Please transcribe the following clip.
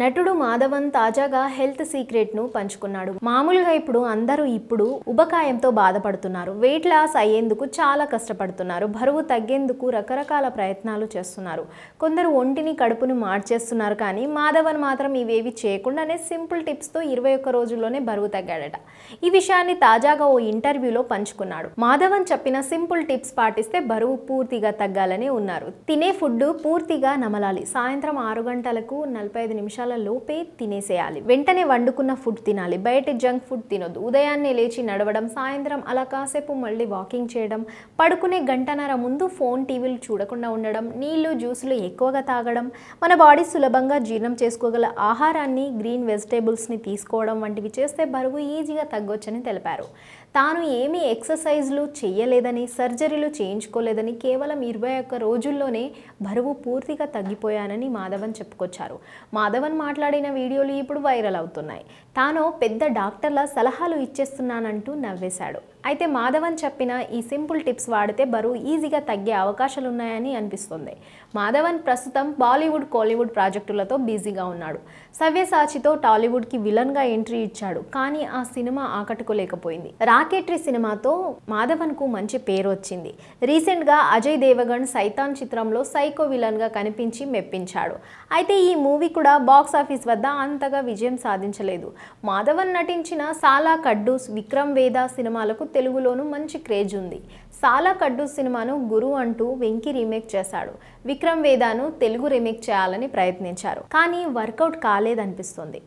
నటుడు మాధవన్ తాజాగా హెల్త్ సీక్రెట్ను పంచుకున్నాడు. మామూలుగా ఇప్పుడు అందరూ ఇప్పుడు ఉబకాయంతో బాధపడుతున్నారు. వెయిట్ లాస్ అయ్యేందుకు చాలా కష్టపడుతున్నారు. బరువు తగ్గేందుకు రకరకాల ప్రయత్నాలు చేస్తున్నారు. కొందరు ఒంటిని కడుపుని మార్చేస్తున్నారు కానీ మాధవన్ మాత్రం ఇవేవి చేయకుండానే సింపుల్ టిప్స్తో ఇరవై ఒక్క రోజుల్లోనే బరువు తగ్గాడట. ఈ విషయాన్ని తాజాగా ఓ ఇంటర్వ్యూలో పంచుకున్నాడు. మాధవన్ చెప్పిన సింపుల్ టిప్స్ పాటిస్తే బరువు పూర్తిగా తగ్గాలని ఉన్నారు. తినే ఫుడ్ పూర్తిగా నమలాలి. సాయంత్రం ఆరు గంటలకు నలభై ఐదు నిమిషాలు లోపే తినేసేయాలి. వెంటనే వండుకున్న ఫుడ్ తినాలి. బయట జంక్ ఫుడ్ తినొద్దు. ఉదయాన్నే లేచి నడవడం సాయంత్రం అలా కాసేపు మళ్ళీ వాకింగ్ చేయడం పడుకునే గంటన్నర ముందు ఫోన్ టీవీలు చూడకుండా ఉండడం నీళ్ళు జ్యూసులు ఎక్కువగా తాగడం మన బాడీ సులభంగా జీర్ణం చేసుకోగల ఆహారాన్ని గ్రీన్ వెజిటేబుల్స్ని తీసుకోవడం వంటివి చేస్తే బరువు ఈజీగా తగ్గొచ్చని తెలిపారు. తాను ఏమీ ఎక్సర్సైజ్లు చేయలేదని సర్జరీలు చేయించుకోలేదని కేవలం ఇరవై ఒక్క రోజుల్లోనే బరువు పూర్తిగా తగ్గిపోయానని మాధవన్ చెప్పుకొచ్చారు. మాధవన్ మాట్లాడిన వీడియోలు ఇప్పుడు వైరల్ అవుతున్నాయి. తాను పెద్ద డాక్టర్ల సలహాలు ఇచ్చేస్తున్నానంటూ నవ్వేశాడు. అయితే మాధవన్ చెప్పిన ఈ సింపుల్ టిప్స్ వాడితే బరువు ఈజీగా తగ్గే అవకాశాలున్నాయని అనిపిస్తుంది. మాధవన్ ప్రస్తుతం బాలీవుడ్ కోలీవుడ్ ప్రాజెక్టులతో బిజీగా ఉన్నాడు. సవ్యసాచితో టాలీవుడ్కి విలన్గా ఎంట్రీ ఇచ్చాడు. కానీ ఆ సినిమా ఆకట్టుకోలేకపోయింది. రాకెట్రీ సినిమాతో మాధవన్కు మంచి పేరు వచ్చింది రీసెంట్గా అజయ్ దేవగణ్ సైతాన్ చిత్రంలో సైకో విలన్గా కనిపించి మెప్పించాడు. అయితే ఈ మూవీ కూడా బాక్స్ ఆఫీస్ వద్ద అంతగా విజయం సాధించలేదు. మాధవన్ నటించిన సాలా కడ్డూస్ విక్రమ్ వేద సినిమాలకు తెలుగులోనూ మంచి క్రేజ్ ఉంది. సాలా కడ్డూస్ సినిమాను గురు అంటూ వెంకీ రీమేక్ చేశాడు. విక్రమ్ వేదాను తెలుగు రీమేక్ చేయాలని ప్రయత్నించారు. కానీ వర్కౌట్ కాలేదనిపిస్తుంది.